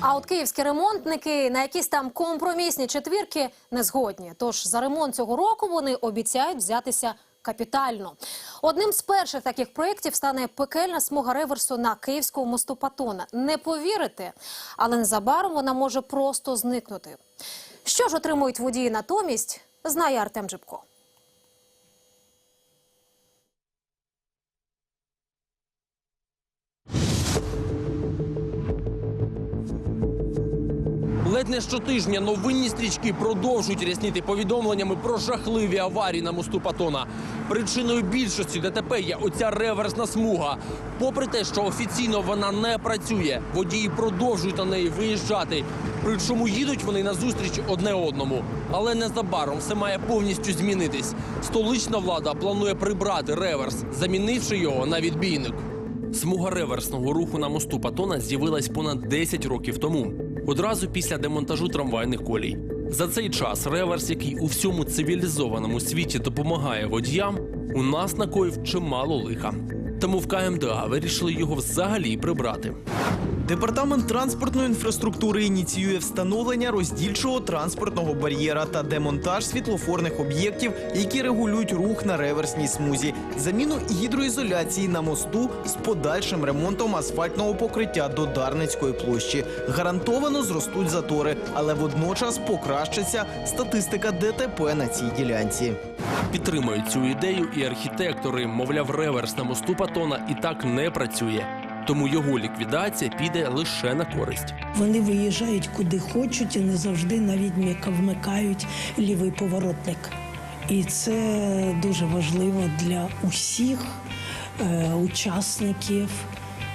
А от київські ремонтники на якісь там компромісні четвірки не згодні. Тож за ремонт цього року вони обіцяють взятися капітально. Одним з перших таких проєктів стане пекельна смуга реверсу на київському мосту Патона. Не повірите, але незабаром вона може просто зникнути. Що ж отримують водії натомість, знає Артем Джибко. Ледь не щотижня новинні стрічки продовжують рясніти повідомленнями про жахливі аварії на мосту Патона. Причиною більшості ДТП є оця реверсна смуга. Попри те, що офіційно вона не працює, водії продовжують на неї виїжджати. Причому їдуть вони назустріч одне одному. Але незабаром все має повністю змінитись. Столична влада планує прибрати реверс, замінивши його на відбійник. Смуга реверсного руху на мосту Патона з'явилась понад 10 років тому, одразу після демонтажу трамвайних колій. За цей час реверс, який у всьому цивілізованому світі допомагає водіям, у нас накоїв чимало лиха. Тому в КМДА вирішили його взагалі прибрати. Департамент транспортної інфраструктури ініціює встановлення роздільчого транспортного бар'єра та демонтаж світлофорних об'єктів, які регулюють рух на реверсній смузі, заміну гідроізоляції на мосту з подальшим ремонтом асфальтного покриття до Дарницької площі. Гарантовано зростуть затори, але водночас покращиться статистика ДТП на цій ділянці. Підтримують цю ідею і архітектори, мовляв, реверс на мосту Патона і так не працює. Тому його ліквідація піде лише на користь. Вони виїжджають куди хочуть і не завжди навіть вмикають лівий поворотник. І це дуже важливо для усіх е, учасників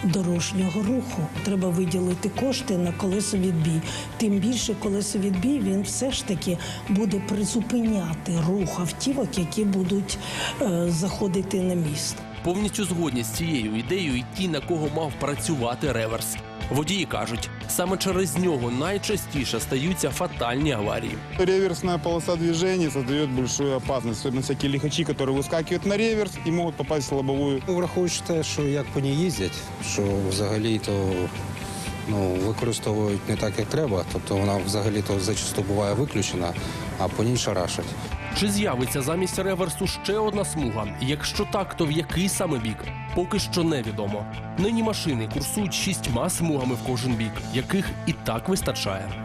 дорожнього руху. Треба виділити кошти на колесовідбій. Тим більше колесовідбій він все ж таки буде призупиняти рух автівок, які будуть е, заходити на міст. Повністю згодні з цією ідеєю і ті, на кого мав працювати реверс. Водії кажуть, саме через нього найчастіше стаються фатальні аварії. Реверсная полоса движения создает большую опасность, особенно всякие лихачи, которые выскакивают на реверс и могут попасть в лобовую. Ну, Враховуючи те, що як по ній їздять, що взагалі то ну, використовують не так, як треба, тобто вона взагалі то зачасту буває виключена, а по ній шарашать. Чи з'явиться замість реверсу ще одна смуга? Якщо так, то в який саме бік? Поки що невідомо. Нині машини курсують шістьма смугами в кожен бік, яких і так вистачає.